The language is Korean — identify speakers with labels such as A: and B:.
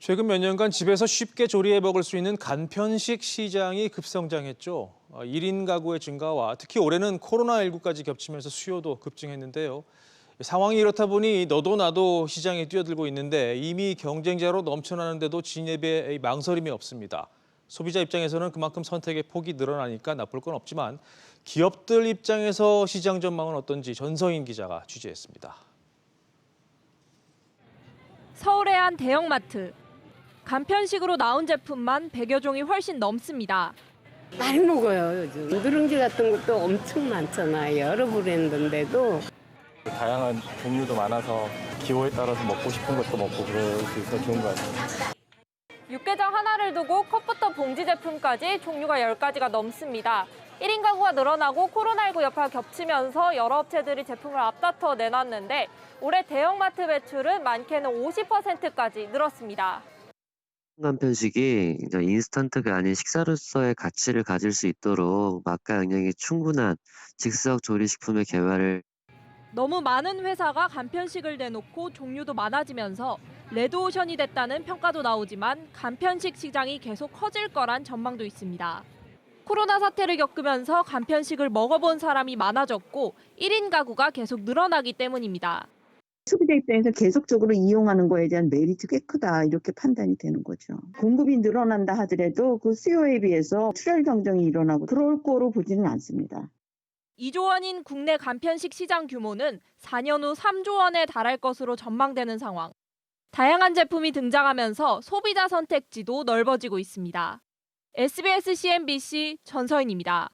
A: 최근 몇 년간 집에서 쉽게 조리해 먹을 수 있는 간편식 시장이 급성장했죠. 어, 1인 가구의 증가와 특히 올해는 코로나19까지 겹치면서 수요도 급증했는데요. 상황이 이렇다 보니 너도 나도 시장에 뛰어들고 있는데 이미 경쟁자로 넘쳐나는데도 진입에 망설임이 없습니다. 소비자 입장에서는 그만큼 선택의 폭이 늘어나니까 나쁠 건 없지만 기업들 입장에서 시장 전망은 어떤지 전성인 기자가 취재했습니다.
B: 서울의 한 대형마트. 간편식으로 나온 제품만 100여 종이 훨씬 넘습니다.
C: 많이 먹어요 요즘 누룽지 같은 것도 엄청 많잖아요 여러 브랜드인데도
D: 다양한 종류도 많아서 기호에 따라서 먹고 싶은 것도 먹고 그럴 수 있어서 좋은 것 같아요.
B: 육개장 하나를 두고 컵부터 봉지 제품까지 종류가 10가지가 넘습니다. 1인 가구가 늘어나고 코로나19 여파가 겹치면서 여러 업체들이 제품을 앞다퉈 내놨는데 올해 대형마트 매출은 많게는 50%까지 늘었습니다.
E: 간편식이 이제 인스턴트가 아닌 식사로서의 가치를 가질 수 있도록 맛과 영양이 충분한 즉석 조리식품의 개발을
B: 너무 많은 회사가 간편식을 내놓고 종류도 많아지면서 레드오션이 됐다는 평가도 나오지만 간편식 시장이 계속 커질 거란 전망도 있습니다. 코로나 사태를 겪으면서 간편식을 먹어본 사람이 많아졌고 1인 가구가 계속 늘어나기 때문입니다.
F: 소비자 입장에서 계속적으로 이용하는 거에 대한 메리트 꽤 크다 이렇게 판단이 되는 거죠. 공급이 늘어난다 하더라도 그 수요에 비해서 출혈 경쟁이 일어나고 그럴 거로 보지는 않습니다.
B: 2조 원인 국내 간편식 시장 규모는 4년 후 3조 원에 달할 것으로 전망되는 상황. 다양한 제품이 등장하면서 소비자 선택지도 넓어지고 있습니다. SBS CNBC 전서인입니다.